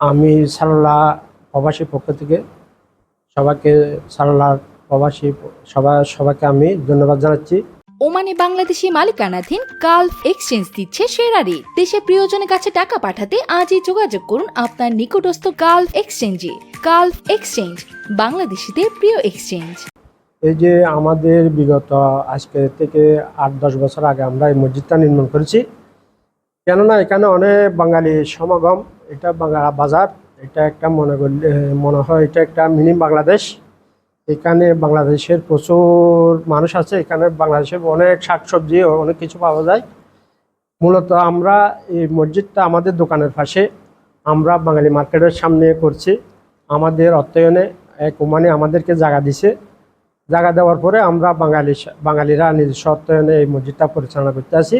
আমি সারলা প্রবাসী পক্ষ থেকে সবাইকে সারলা প্রবাসী সবাই সবাইকে আমি ধন্যবাদ জানাচ্ছি। ওমানে বাংলাদেশি মালিকানাধীন গালফ এক্সচেঞ্জ দিচ্ছে সেরা রেট দেশে প্রিয়জনের কাছে টাকা পাঠাতে আজই যোগাযোগ করুন আপনার নিকটস্থ গালফ এক্সচেঞ্জে। গালফ এক্সচেঞ্জ বাংলাদেশিদের প্রিয় এক্সচেঞ্জ। এই যে আমাদের বিগত আজকে থেকে আট দশ বছর আগে আমরা এই মসজিদটা নির্মাণ করেছি। কেননা এখানে অনেক বাঙালি সমাগম এটা বাজার, এটা একটা মনে করলে, মনে হয় এটা একটা মিনি বাংলাদেশ। এখানে বাংলাদেশের প্রচুর মানুষ আছে, এখানে বাংলাদেশের অনেক শাকসবজি অনেক কিছু পাওয়া যায়। মূলত আমরা এই মসজিদটা আমাদের দোকানের পাশে, আমরা বাঙালি মার্কেটের সামনে করছি। আমাদের অর্থায়নে এক ওমানে আমাদেরকে জায়গা দিছে। জায়গা দেওয়ার পরে আমরা বাঙালি বাঙালিরা নিজস্ব অর্থায়নে এই মসজিদটা পরিচালনা করতে আসি।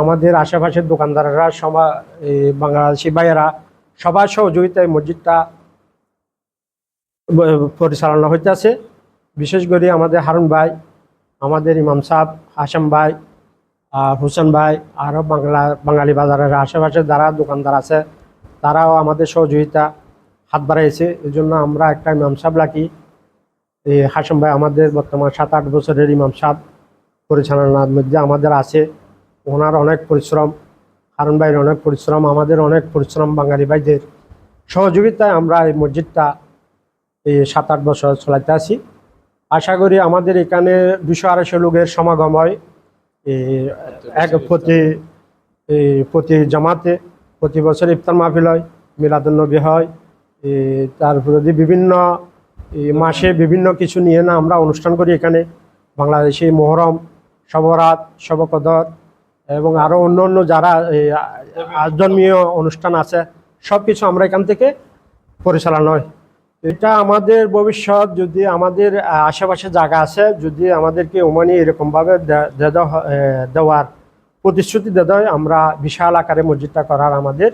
আমাদের আশেপাশের দোকানদাররা সবা বাংলাদেশি ভাইয়েরা সবার সহযোগিতায় মসজিদটা পরিচালনা হইতে আছে বিশেষ করে আমাদের হারুন ভাই, আমাদের ইমাম সাহেব, হাসাম ভাই হোসেন ভাই আরও বাংলা, বাঙালি বাজারের আশেপাশে যারা দোকানদার আছে, তারাও আমাদের সহযোগিতা হাত বাড়াইছে। এই জন্য আমরা একটা ইমাম সাহেব এই হাসম ভাই আমাদের বর্তমান সাত আট বছরের ইমাম সাহেব পরিচালনার মধ্যে আমাদের আছে। ওনার অনেক পরিশ্রম, হারুন ভাইয়ের অনেক পরিশ্রম, আমাদের অনেক পরিশ্রম বাঙালি ভাইদের সহযোগিতায় আমরা এই মসজিদটা এই সাত আট বছর চলাইতে আছি। আশা করি আমাদের এখানে দুশো আড়াইশো লোকের সমাগম হয়। এক প্রতি প্রতি জামাতে প্রতি বছর ইফতার মাহফিল হয় মিলাদুন্নবী হয়। তারপরে যে বিভিন্ন মাসে বিভিন্ন কিছু নিয়ে না আমরা অনুষ্ঠান করি এখানে। বাংলাদেশি মোহরম শবরাত শবকদর এবং আরও অন্য অন্য যারা আজন্মীয় অনুষ্ঠান আছে সব কিছু আমরা এখান থেকে পরিচালনা হয়। এটা আমাদের ভবিষ্যৎ, যদি আমাদের আশেপাশে জায়গা আছে, যদি আমাদেরকে ওমানি এরকমভাবে দেওয়া হয়- দেওয়ার প্রতিশ্রুতি দেওয়া হয়, আমরা বিশাল আকারে মসজিদটা করার আমাদের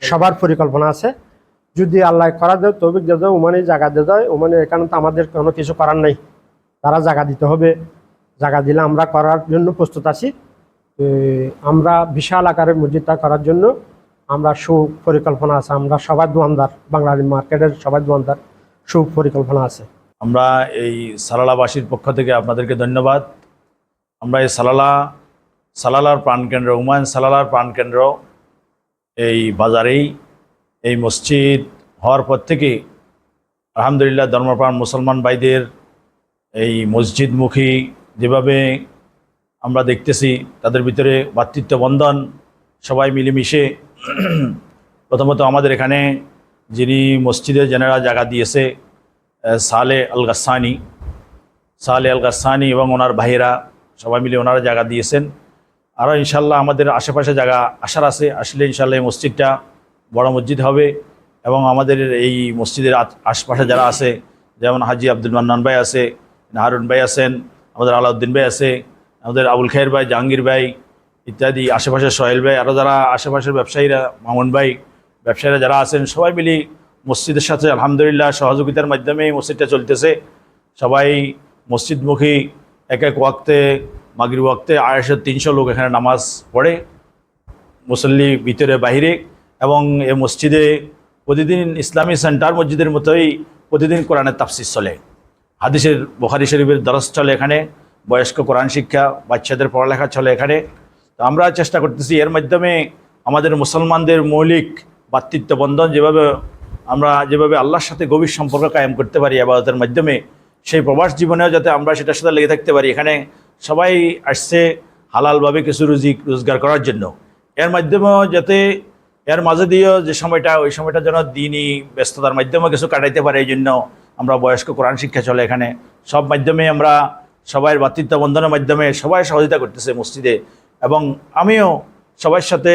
সবার পরিকল্পনা আছে। যদি আল্লাহ করা দেয় তবে দেয়, ওমানি জায়গা দিয়ে দেয়, ওমানি এখানে তো আমাদের কোনো কিছু করার নেই। তারা জায়গা দিতে হবে, জায়গা দিলে আমরা করার জন্য প্রস্তুত আছি। আমরা বিশাল আকারে মসজিদটা করার জন্য আমরা সুপরিকল্পনা আছে। আমরা সবাই দোয়ানদার বাংলাদেশ মার্কেটের সবাই দোয়ানদার সুপরিকল্পনা আছে। আমরা এই সালালাবাসীর পক্ষ থেকে আপনাদেরকে ধন্যবাদ। আমরা এই সালালা, সালালার প্রাণকেন্দ্র হুমায়ুন সালালার প্রাণকেন্দ্র এই বাজারেই এই মসজিদ হওয়ার পর থেকে আলহামদুলিল্লাহ ধর্মপ্রাণ মুসলমান ভাইদের এই মসজিদমুখী যেভাবে আমরা দেখতেছি তাদের ভিতরে ভাতৃত্ব বন্ধন সবাই মিলেমিশে। প্রথমত আমাদের এখানে যিনি মসজিদে জেনারা জায়গা দিয়েছে সালে আল গাসানি সালে আল গাসানি এবং ওনার ভাইয়েরা সবাই মিলে ওনারা জায়গা দিয়েছেন। আরও ইনশাল্লাহ আমাদের আশেপাশে জায়গা আসার আছে, আসলে ইনশাল্লাহ এই মসজিদটা বড় মসজিদ হবে এবং আমাদের এই মসজিদের আশপাশে যারা আছে, যেমন হাজি আব্দুল মান্নান ভাই আছে, হারুন ভাই আছেন, আমাদের আলাউদ্দিন ভাই আছে আমাদের আবুল খায়ের ভাই, জাহাঙ্গীর ভাই ইত্যাদি, আশেপাশের সোহেল ভাই আরও যারা আশেপাশের ব্যবসায়ীরা, মামুন ভাই, ব্যবসায়ীরা যারা আছেন, সবাই মিলে মসজিদের সাথে আলহামদুলিল্লাহ সহযোগিতার মাধ্যমে মসজিদটা চলতেছে। সবাই মসজিদমুখী এক এক ওয়াক্তে, মাগরিব ওয়াক্তে আড়াইশো তিনশো লোক এখানে নামাজ পড়ে, মুসল্লি ভিতরে বাহিরে এবং এ মসজিদে প্রতিদিন ইসলামী সেন্টার মসজিদের মতোই প্রতিদিন কোরআনের তাফসির চলে। হাদিসের, বোখারি শরীফের দরস চলে এখানে। বয়স্ক কোরআন শিক্ষা, বাচ্চাদের পড়ালেখা চলে এখানে। তো আমরা চেষ্টা করতেছি, এর মাধ্যমে আমাদের মুসলমানদের মৌলিক ভাতৃত্ব বন্ধন যেভাবে আমরা যেভাবে আল্লাহর সাথে গভীর সম্পর্ক কায়েম করতে পারি আবাদতের মাধ্যমে, সেই প্রবাস জীবনেও যাতে আমরা সেটার সাথে লেগে থাকতে পারি। এখানে সবাই আসছে হালালভাবে কিছু রুজি রোজগার করার জন্য। এর মাধ্যমেও যাতে এর মাঝে দিয়েও যে সময়টা, ওই সময়টা যেন দিনই ব্যস্ততার মাধ্যমেও কিছু কাটাইতে পারে, এই জন্য আমরা বয়স্ক কোরআন শিক্ষা চলে এখানে। সব মাধ্যমে আমরা সবাই বন্ধনের মাধ্যমে সবাই সহযোগিতা করতেছে মসজিদে। এবং আমিও সবার সাথে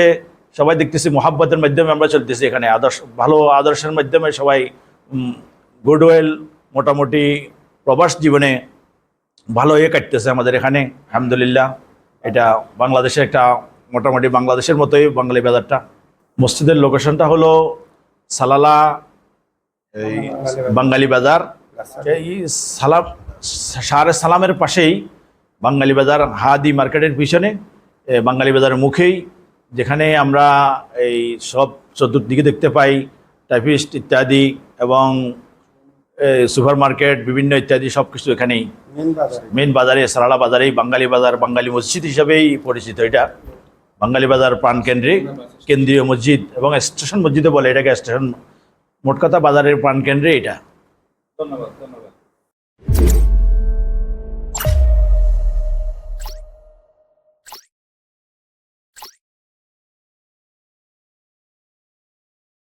সবাই দেখতেছি, মোহাব্বতের মাধ্যমে আমরা চলতেছি এখানে। আদর্শ, ভালো আদর্শের মাধ্যমে সবাই গুডওয়েল মোটামুটি প্রবাস জীবনে ভালো ইয়ে কাটতেছে আমাদের এখানে, আলহামদুলিল্লাহ। এটা বাংলাদেশের একটা, মোটামুটি বাংলাদেশের মতোই বাঙালি বাজারটা। মসজিদের লোকেশনটা হলো সালালা, এই বাঙালি বাজার। এই সালাম শাহরে সালামের পাশেই বাঙালি বাজার হাদি মার্কেটের পিছনে বাঙালি বাজারের মুখেই যেখানে আমরা এই সব চতুর্দিকে দেখতে পাই টাইপিস্ট ইত্যাদি এবং সুপার মার্কেট বিভিন্ন ইত্যাদি সব কিছু এখানেই। মেন বাজারে। সারালা বাজারেই বাঙালি বাজার বাঙালি মসজিদ হিসাবেই পরিচিত এটা। বাঙালি বাজার প্রাণকেন্দ্রে কেন্দ্রীয় মসজিদ এবং স্টেশন মসজিদে বলে এটাকে স্টেশন মোট কথা বাজারের প্রাণকেন্দ্রে এটা। ধন্যবাদ ধন্যবাদ।